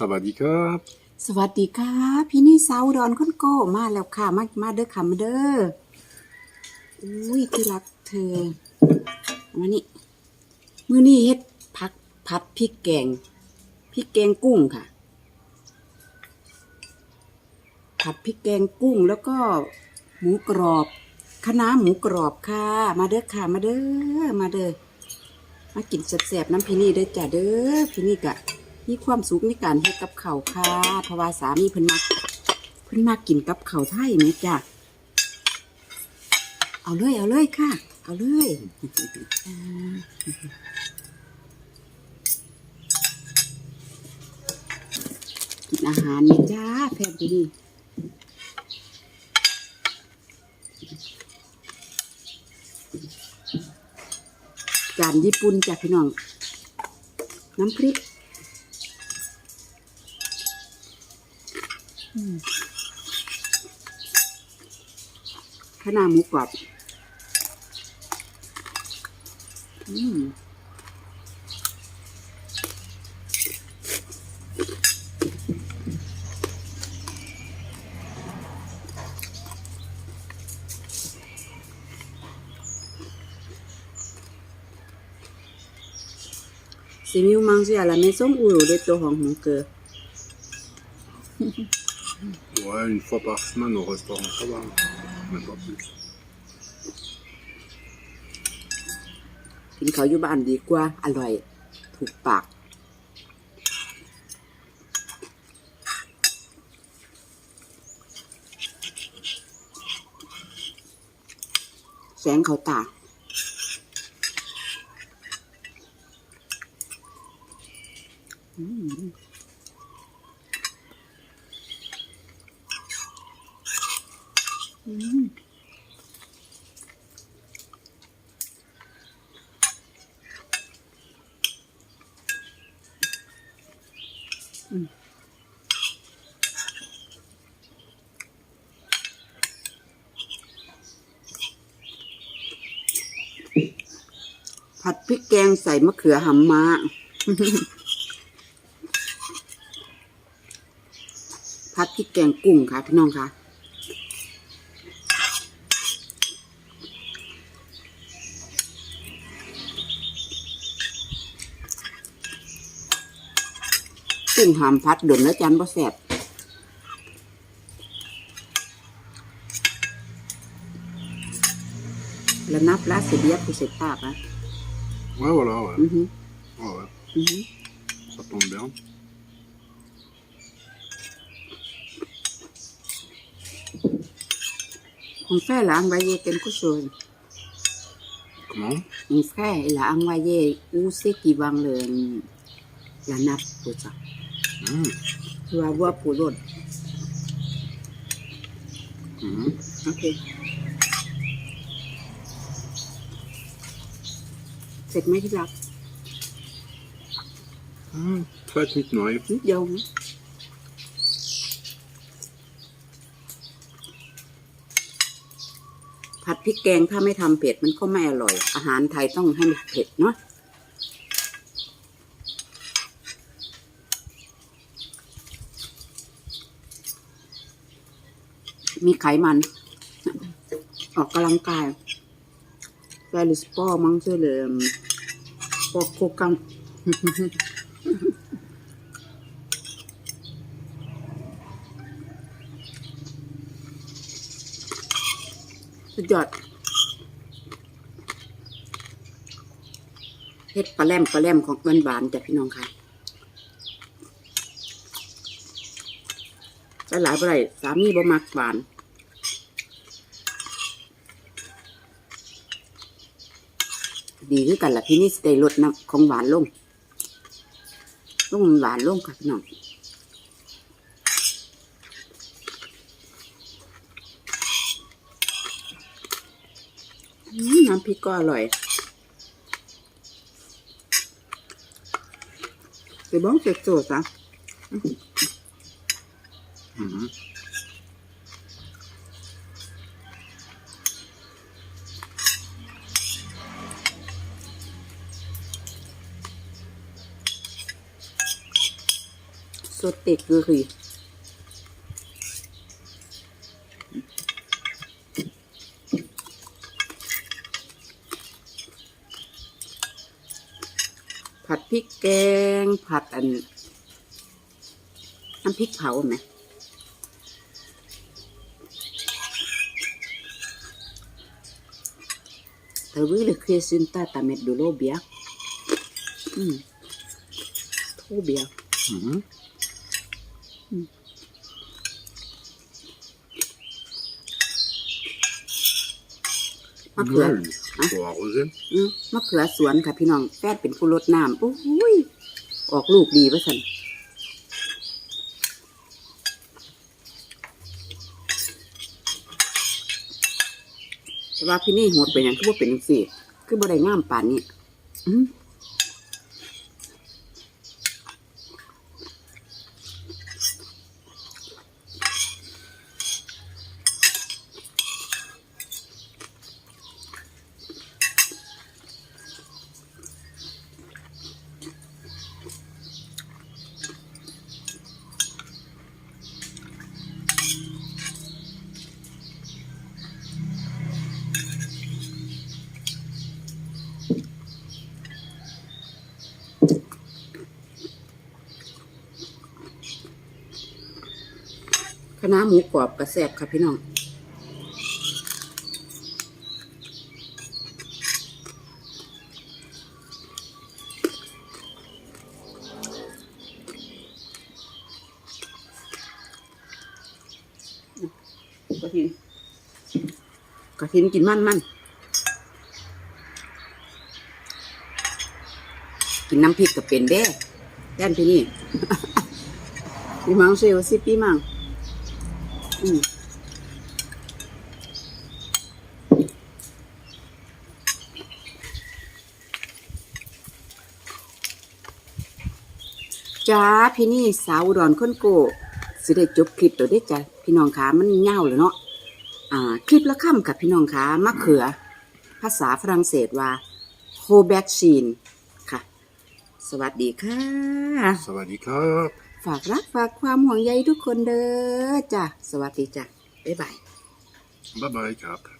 สวัสดีครับ สวัสดีค่ะพี่นี่สาวดอนคนโก้มาแล้วค่ะ มามาเด้อค่ะมาเด้ออุ้ยที่รักเธอมานี่มื้อนี้เฮ็ดผักผัดพริกแกงพริกแกงกุ้งค่ะ ผัดพริกแกงกุ้งแล้วก็หมูกรอบคะน้าหมูกรอบค่ะ มาเด้อค่ะ มาเด้อมาเด้อมากินแซ่บๆน้ำพี่นี่เด้อจ้ะเด้อพี่นี่กะ มีความสุขในการเฮ็ดกับเขาวค่ะ เพราะว่าสามีเพิ่นมักเพิ่นมักกินกับเขาวไทยแม่จ้ะ เอาเลยเอาเลยค่ะ เอาเลยกินอาหารแม่จ้าแฟนดีจานญี่ปุ่นจ้ะพี่น้อง น้ำพริก ข้าวหน้าหมูกรอบอืม C'est mieux manger à la maison ou au restaurant, mon cœur Ouais, une fois par semaine au restaurant, ça va. Même pas plus. กินเขาวอยู่บ้านดีกว่า อร่อย ถูกปาก แสงเขาตา อืมอืม ผัดพริกแกงใส่มะเขือหำม้า ผัดพริกแกงกุ้งค่ะพี่น้องค่ะกุ้งหามพัดดนแล้วจันบ่แสบแล้วนับลาสิเบียบูเสร็จภาพอะ Ouais, voilà, ouais. อือฮึ Ouais, ouais. อือฮึ Ça tombe bien. On fait là envoyer quelque chose. Comment On fait là envoyer où c'est qui vend le, la nappe pour ça. Mmh. Tu vas voir pour l'autre. Mhm. Ok. เสร็จไหมที่รัก Mmh, Fett mit neu. นิดเดียวนะผัดพริกแกงถ้าไม่ทำเผ็ดมันก็ไม่อร่อย อาหารไทยต้องให้มันเผ็ดเนาะมีไขมัน ออกกำลังกาย แฟลิสปอมั้งเชื่อเลยปอกโคกังสุดยอดเฮ็ดปลาแรมปลาแรมของหวานหวานจ้ะพี่น้องค่ะหลายหลายๆบ่ไรสามีบ่มักหวาน ดีคือกันล่ะพี่นี่สิได้ลดน้ำของหวานลงลงหวานลงค่ะพี่น้องน้ำพริกก็อร่อยเดี๋ยวบ้องเสร็จโจทย์อะ สเต็กเลย ผัดพริกแกง ผัดอันน้ำพริกเผาไหมเธอวิ่งเลยเคยซินตาตาเม็ดดูโลเบียอืมทูเบียอืมะเขือสวนค่ะพี่น้องแฟดเป็นผู้รดน้ำโอ้ยออกลูกดีปะสันแต่ว่าพี่นี่โหดเป็นอย่างคือว่าเป็นจังสี่คือบ่ได้งามป่านนี้อืม คณะหมูกรอบกระแซบค่ะพี่น้องกระถินกระถินกินมันมันกินน้ำพริกกับเป็นเด้แด้นพี่นี่ พี่มังเซลสิพี่มังอืม จ้าพี่นี่สาวอุดรคนโกสิได้จบคลิปตัวได้จ้ะพี่น้องขามันเง่าเลยเนาะอ่า คลิปละค่ำกับพี่น้องขามะเขือ ภาษาฝรั่งเศสว่าโฮแบกชีนค่ะ สวัสดีค่ะ สวัสดีครับ ฝากรักฝากความห่วงใยทุกคนเด้อจ้ะ สวัสดีจ้ะ บ๊ายบาย บ๊ายบายครับ